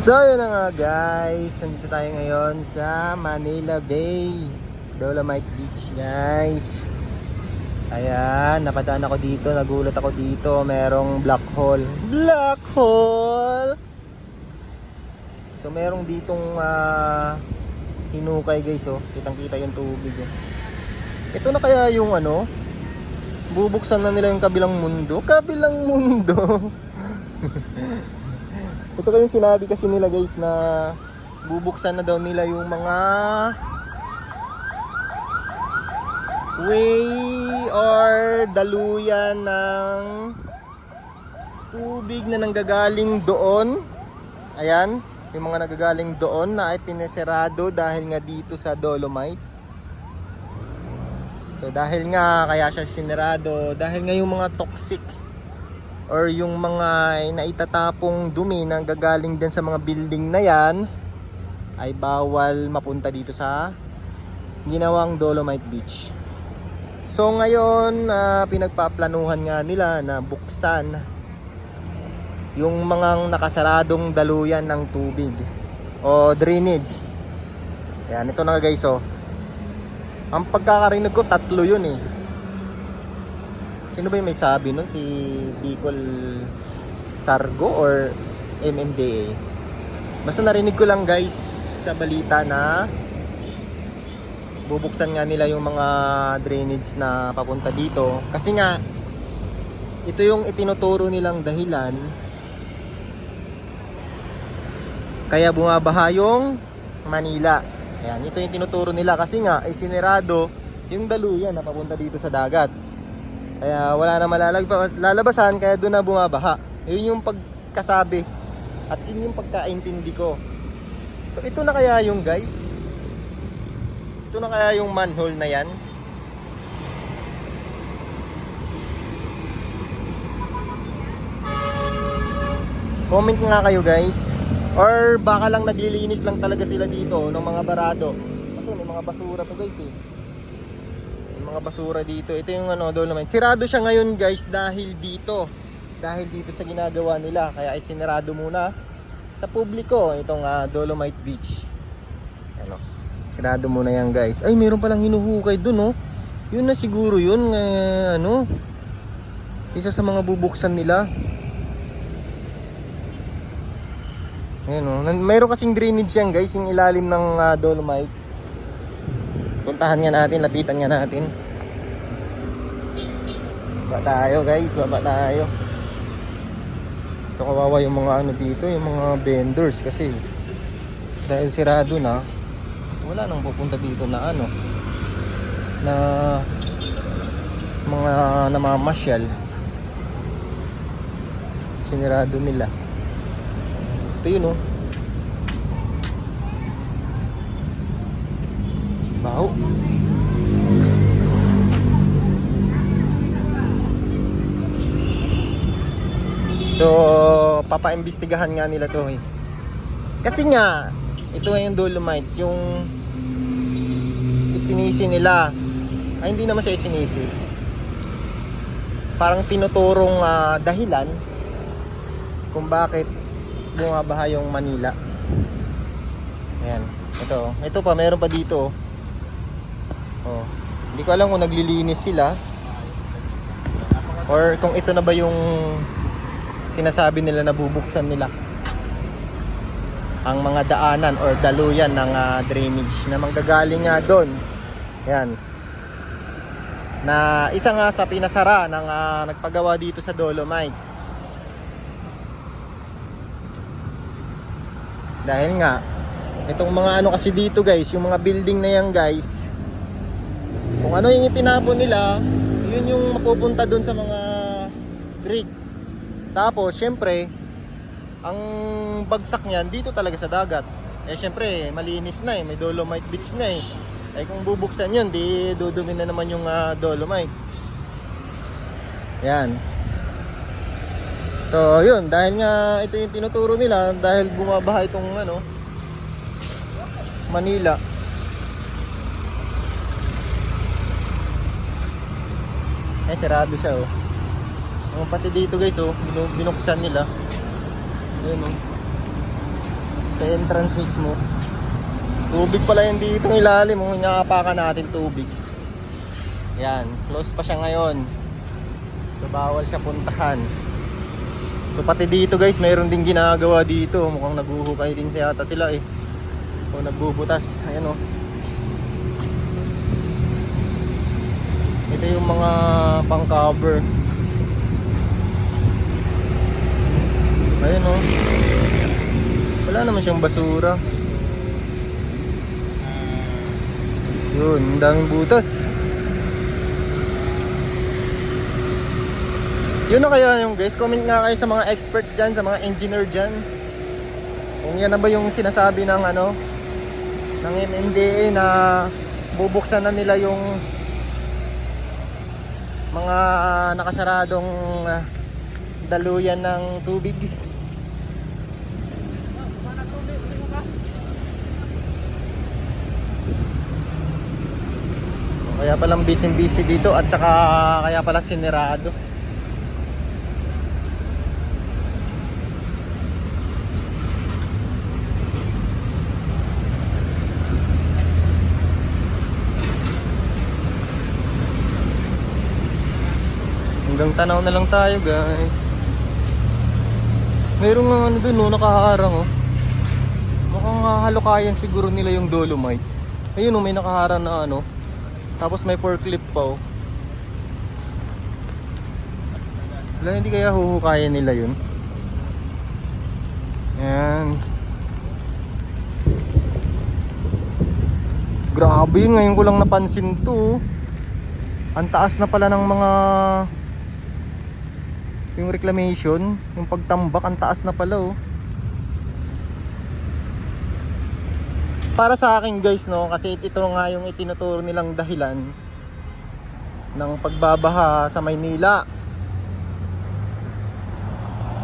So yun na nga guys, nandito tayo ngayon sa Manila Bay. Dolomite Beach guys. Ayan, napadaan ako dito, nagulat ako dito. Merong black hole. Black hole! So merong ditong ah, hinukay guys oh. Kitang kita yung tubig oh. Ito na kaya yung ano? Bubuksan na nila yung kabilang mundo? Kabilang mundo Ito kayong sinabi kasi nila guys na bubuksan na daw nila yung mga way or daluyan ng tubig na nanggagaling doon. Ayan, yung mga nagagaling doon na ay pineserado dahil nga dito sa Dolomite. So dahil nga kaya siya sinirado dahil nga yung mga toxic or yung mga naitatapong dumi na gagaling din sa mga building na yan ay bawal mapunta dito sa ginawang Dolomite Beach. So ngayon ah, pinagpaplanuhan nga nila na buksan yung mga nakasaradong daluyan ng tubig o drainage. Yan, ito na guys oh. Ang pagkakarinig ko tatlo yun eh. Sino ba yung may sabi nun? Si Bicol Sargo or MMDA? Basta narinig ko lang guys sa balita na bubuksan nga nila yung mga drainage na papunta dito. Kasi nga, ito yung itinuturo nilang dahilan kaya bumabaha yung Manila. Ayan, ito yung tinuturo nila kasi nga ay sinirado yung daluyan na papunta dito sa dagat. Kaya wala na malalagpas, lalabasan kaya doon na bumabaha. Yun yung pagkasabi at yun yung pagkaintindi ko. So ito na kaya yung guys. Ito na kaya yung manhole na yan. Comment nga kayo guys. Or baka lang naglilinis lang talaga sila dito ng mga barado. Kasi may mga basura to guys eh May mga basura dito. Ito yung ano, Dolomite. Sirado siya ngayon guys dahil dito. Dahil dito sa ginagawa nila. Kaya ay sinirado muna sa publiko itong ah, Dolomite Beach. Ano, sirado muna yan guys. Ay, meron palang hinuhukay dun oh. Yun na siguro yun. eh, ano, isa sa mga bubuksan nila. Ayun oh. Nan- Mayroon kasing drainage yan guys, yung ilalim ng ah, Dolomite. Puntahan nga natin, lapitan nga natin. Baba tayo guys, baba tayo. So kawawa yung mga ano dito, yung mga vendors kasi dahil sirado na, wala nang pupunta dito na ano na mga namamasyal sinirado nila ito yun oh baho so papaimbestigahan nga nila to eh. Kasi nga ito yung dolomite yung isinisi nila. Ay hindi naman siya isinisi. Parang tinuturong ah, dahilan kung bakit bumabaha yung Manila. Ayan ito. Ito pa meron pa dito oh hindi ko alam kung naglilinis sila or kung ito na ba yung sinasabi nila na bubuksan nila ang mga daanan or daluyan ng ah, drainage na manggagaling nga doon. Yan. Na isa nga sa pinasara ng ah, nagpagawa dito sa Dolomite. Dahil nga itong mga ano kasi dito guys, yung mga building na yan guys. Kung ano yung itinapon nila, yun yung mapupunta doon sa mga creek. Tapos syempre, ang bagsak niyan dito talaga sa dagat. Eh syempre, malinis na eh, may Dolomite Beach na eh. Eh kung bubuksan 'yun, di dudumi na naman yung ah, Dolomite. Yan. So, 'yun, dahil nga ito yung tinuturo nila dahil bumabaha itong ano Manila. Eh, sarado siya oh. Ang pati dito guys oh, binu- binuksan nila. Ayun oh. Sa entrance mismo. Tubig pala yung dito ng ilalim. Kung inaapakan natin tubig. Yan. Close pa siya ngayon. So bawal siya puntahan. So pati dito guys, mayroon din ginagawa dito. Mukhang naghuhukay din siya yata sila eh. O nagbubutas. Ayan o. Ito yung mga pang cover. Ayan o. Wala naman siyang basura. Yun, ang daming butas. Yun na kaya yung guys, comment nga kayo sa mga expert dyan, sa mga engineer dyan. Kung yan na ba yung sinasabi ng ano, ng MMDA na bubuksan na nila yung mga nakasaradong ah, daluyan ng tubig. Kaya palang busy-busy dito at saka kaya pala sinirado. Hanggang tanaw na lang tayo guys. Meron nga ano dun no, nakaharang oh. Mukhang uh, halukayan siguro nila yung dolomite. Ayun oh, may nakaharang na ano. Tapos may forklift pa oh. Wala, hindi kaya huhukayan nila yun. Yan. Grabe ngayon ko lang napansin to. oh. Ang taas na pala ng mga yung reclamation, yung pagtambak, ang taas na pala oh. Para sa akin guys no, kasi ito nga yung itinuturo nilang dahilan ng pagbabaha sa Maynila.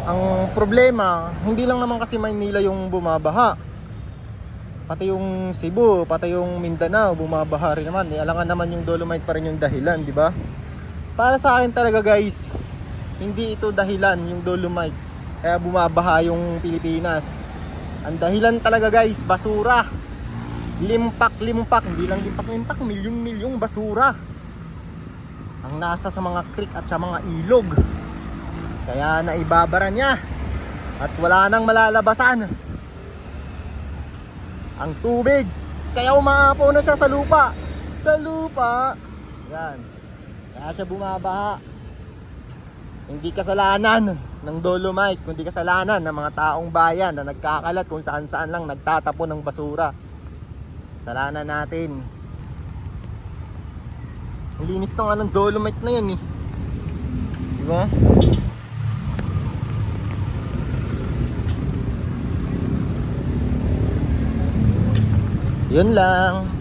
Ang problema, hindi lang naman kasi Maynila yung bumabaha. Pati yung Cebu, pati yung Mindanao bumabaha rin naman. Eh, alangan naman yung Dolomite pa rin yung dahilan, di ba? Para sa akin talaga guys, hindi ito dahilan yung Dolomite. Kaya bumabaha yung Pilipinas. Ang dahilan talaga guys, basura. Limpak, limpak, hindi lang limpak, limpak, milyong-milyong basura. Ang nasa sa mga creek at sa mga ilog. Kaya naibabara niya. At wala nang malalabasan. Ang tubig. Kaya umaapaw na siya sa lupa. Sa lupa. Yan. Kaya siya bumabaha. Hindi kasalanan ng Dolomite, kundi kasalanan ng mga taong bayan na nagkakalat kung saan saan lang nagtatapon ng basura. Kasalanan natin. Linis to nga ng Dolomite na yan eh. Di ba? Yun lang.